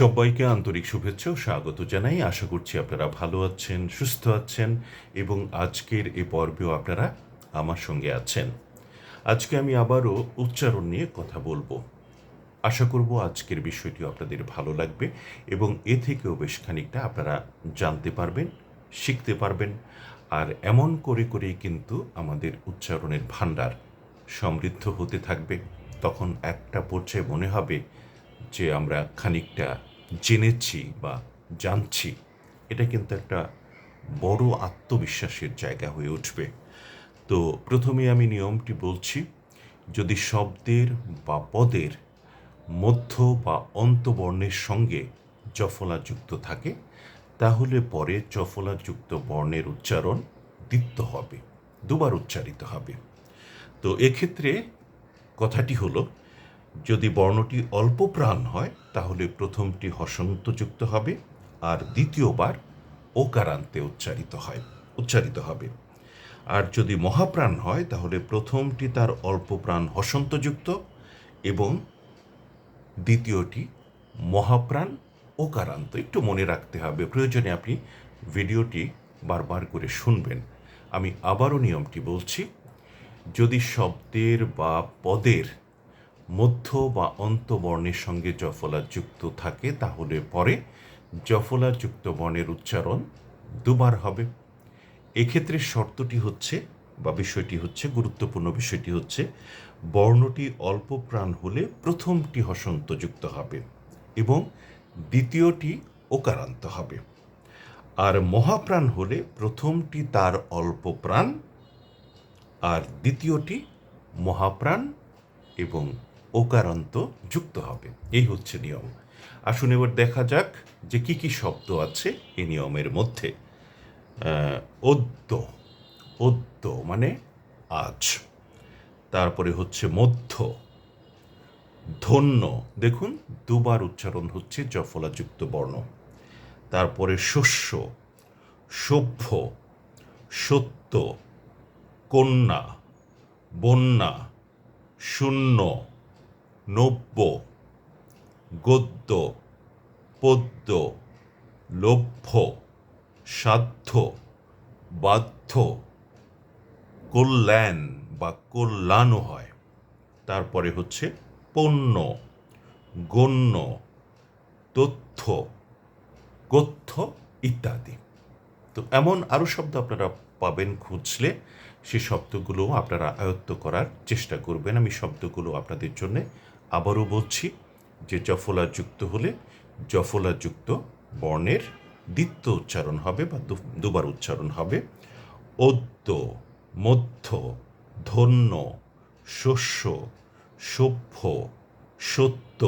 সবাইকে আন্তরিক শুভেচ্ছা ও স্বাগত জানাই। আশা করছি আপনারা ভালো আছেন, সুস্থ আছেন এবং আজকের এই পর্বেও আপনারা আমার সঙ্গে আছেন। আজকে আমি আবারও উচ্চারণ নিয়ে কথা বলব। আশা করব আজকের বিষয়টি আপনাদের ভালো লাগবে এবং এ থেকেও বেশ খানিকটা আপনারা জানতে পারবেন, শিখতে পারবেন। আর এমন করে করেই কিন্তু আমাদের উচ্চারণের ভাণ্ডার সমৃদ্ধ হতে থাকবে। তখন একটা পর্যায়ে মনে হবে যে আমরা খানিকটা জেনেছি বা জানছি, এটা কিন্তু একটা বড় আত্মবিশ্বাসের জায়গা হয়ে উঠবে। তো প্রথমে আমি নিয়মটি বলছি, যদি শব্দের বা পদের মধ্য বা অন্তবর্ণের সঙ্গে জফলা যুক্ত থাকে, তাহলে পরে জফলাযুক্ত বর্ণের উচ্চারণ দ্বিত্ব হবে, দুবার উচ্চারিত হবে। তো এক্ষেত্রে কথাটি হলো যদি বর্ণটি অল্প প্রাণ হয়, তাহলে প্রথমটি হসন্তযুক্ত হবে আর দ্বিতীয়বার ওকারান্তে উচ্চারিত হয়, উচ্চারিত হবে। আর যদি মহাপ্রাণ হয়, তাহলে প্রথমটি তার অল্প প্রাণ হসন্তযুক্ত এবং দ্বিতীয়টি মহাপ্রাণ ওকারান্ত। একটু মনে রাখতে হবে, প্রয়োজনে আপনি ভিডিওটি বারবার করে শুনবেন। আমি আবারও নিয়মটি বলছি, যদি শব্দের বা পদের মধ্য বা অন্তবর্ণের সঙ্গে জফলা যুক্ত থাকে, তাহলে পরে জফলা যুক্ত বর্ণের উচ্চারণ দুবার হবে। এক্ষেত্রে শর্তটি হচ্ছে বা বিষয়টি হচ্ছে, গুরুত্বপূর্ণ বিষয়টি হচ্ছে, বর্ণটি অল্প প্রাণ হলে প্রথমটি হসন্তযুক্ত হবে এবং দ্বিতীয়টি ওকারান্ত হবে। আর মহাপ্রাণ হলে প্রথমটি তার অল্প প্রাণ, আর দ্বিতীয়টি মহাপ্রাণ এবং ওকারান্ত যুক্ত হবে। এই হচ্ছে নিয়ম। আসুন এবার দেখা যাক যে কি কি শব্দ আছে এই নিয়মের মধ্যে। অদ্য। অদ্য মানে আজ। তারপরে হচ্ছে মধ্য। ধন্য। দেখুন, দুবার উচ্চারণ হচ্ছে জফলাযুক্ত বর্ণ। তারপরে শস্য। সভ্য। সত্য। কন্যা। বন্যা। শূন্য। নব্য, গদ্য, পদ্য, লভ্য, সাধ্য, বাধ্য, কল্যাণ বা কল্যাণও হয়। তারপরে হচ্ছে পণ্য, গণ্য, তথ্য কথ্য ইত্যাদি। তো এমন আরও শব্দ আপনারা পাবেন খুঁজলে সে শব্দগুলো আপনারা আয়ত্ত করার চেষ্টা করবেন। আমি শব্দগুলো আপনাদের জন্য আবারও বলছি যে জফলা যুক্ত হলে জফলা যুক্ত বর্ণের দ্বিত্ব উচ্চারণ হবে বা দুবার উচ্চারণ হবে। অদ্য, মধ্য, ধন্য, শস্য, সভ্য, সত্য,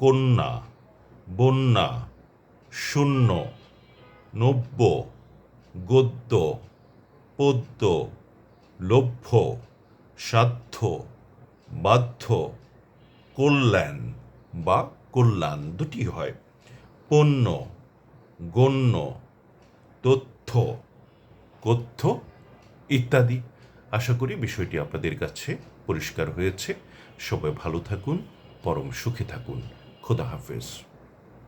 কন্যা, বন্যা, শূন্য। নব্য, গদ্য, পদ্য, লভ্য, সাধ্য, বাধ্য, কল্যাণ বা কল্যাণ দুটি হয়। পণ্য, গণ্য, তথ্য কথ্য ইত্যাদি। আশা করি বিষয়টি আপনাদের কাছে পরিষ্কার হয়েছে। সবাই ভালো থাকুন, পরম সুখে থাকুন। খোদা হাফেজ।